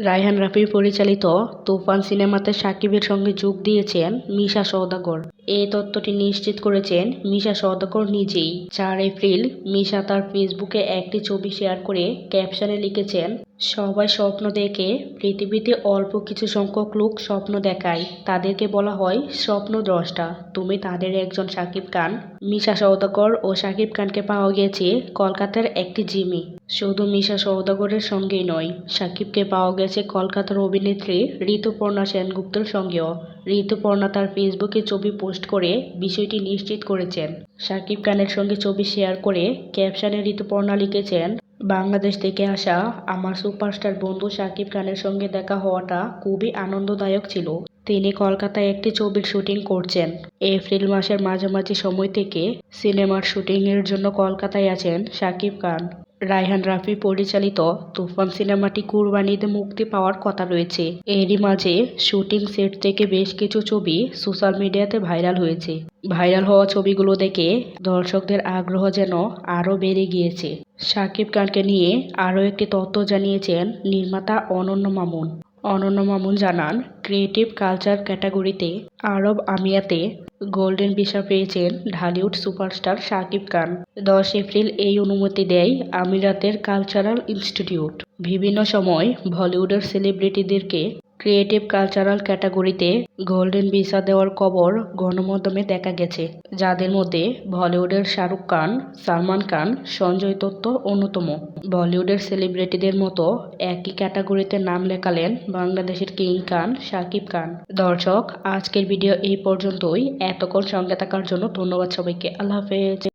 রায়হান রাফি পরিচালিত তুফান সিনেমাতে সাকিবের সঙ্গে যোগ দিয়েছেন মিশা সওদাগর। এই তথ্যটি নিশ্চিত করেছেন মিশা সওদাগর নিজেই। চার এপ্রিল মিশা তার ফেসবুকে একটি ছবি শেয়ার করে ক্যাপশনে লিখেছেন, সবাই স্বপ্ন দেখে পৃথিবীতে অল্প কিছু সংখ্যক লোক স্বপ্ন দেখায়। তাদেরকে বলা হয় স্বপ্ন দ্রষ্টা। তুমি তাদের একজন সাকিব খান। মিশা সওদাগর ও সাকিব খানকে পাওয়া গেছে কলকাতার একটি জিমে। শুধু মিশা সওদাগরের সঙ্গেই নয়, সাকিবকে পাওয়া গেছে কলকাতার অভিনেত্রী ঋতুপর্ণা সেনগুপ্তর সঙ্গেও। ঋতুপর্ণা তার ফেসবুকে ছবি পোস্ট করে বিষয়টি নিশ্চিত করেছেন। সাকিব খানের সঙ্গে ছবি শেয়ার করে ক্যাপশনে ঋতুপর্ণা লিখেছেন, বাংলাদেশ থেকে আসা আমার সুপারস্টার বন্ধু সাকিব খানের সঙ্গে দেখা হওয়াটা খুবই আনন্দদায়ক ছিল। তিনি কলকাতায় একটি ছবির শুটিং করছেন। এপ্রিল মাসের মাঝামাঝি সময় থেকে সিনেমার শুটিংয়ের জন্য কলকাতায় আছেন সাকিব খান। রায়হান রাফি পরিচালিত তুফান সিনেমাটি কুরবানিতে মুক্তি পাওয়ার কথা রয়েছে। এরই মাঝে শুটিং সেট থেকে বেশ কিছু ছবি সোশ্যাল মিডিয়াতে ভাইরাল হয়েছে। ভাইরাল হওয়া ছবিগুলো দেখে দর্শকদের আগ্রহ যেন আরও বেড়ে গিয়েছে। শাকিব খানকে নিয়ে আরও একটি তথ্য জানিয়েছেন নির্মাতা অনন্য মামুন। অনন্য মামুন জানান ক্রিয়েটিভ কালচার ক্যাটাগরিতে আরব আমিয়াতে গোল্ডেন ভিসা পেয়েছেন ঢালিউড সুপারস্টার শাকিব খান। দশ এপ্রিল এই অনুমতি দেয় আমিরাতের কালচারাল ইনস্টিটিউট বিভিন্ন সময় বলিউডের সেলিব্রিটিদেরকে ক্রিয়েটিভ কালচারাল ক্যাটাগরিতে গোল্ডেন ভিসা দেওয়ার খবর গণমাধ্যমে দেখা গেছে, যাদের মধ্যে বলিউডের শাহরুখ খান, সালমান খান, সঞ্জয় দত্ত অন্যতম। বলিউডের সেলিব্রিটিদের মতো একই ক্যাটাগরিতে নাম লেখালেন বাংলাদেশের কিং খান শাকিব খান। দর্শক, আজকের ভিডিও এই পর্যন্তই। এতক্ষণ সঙ্গে থাকার জন্য ধন্যবাদ সবাইকে। আল্লাহ হাফেজ।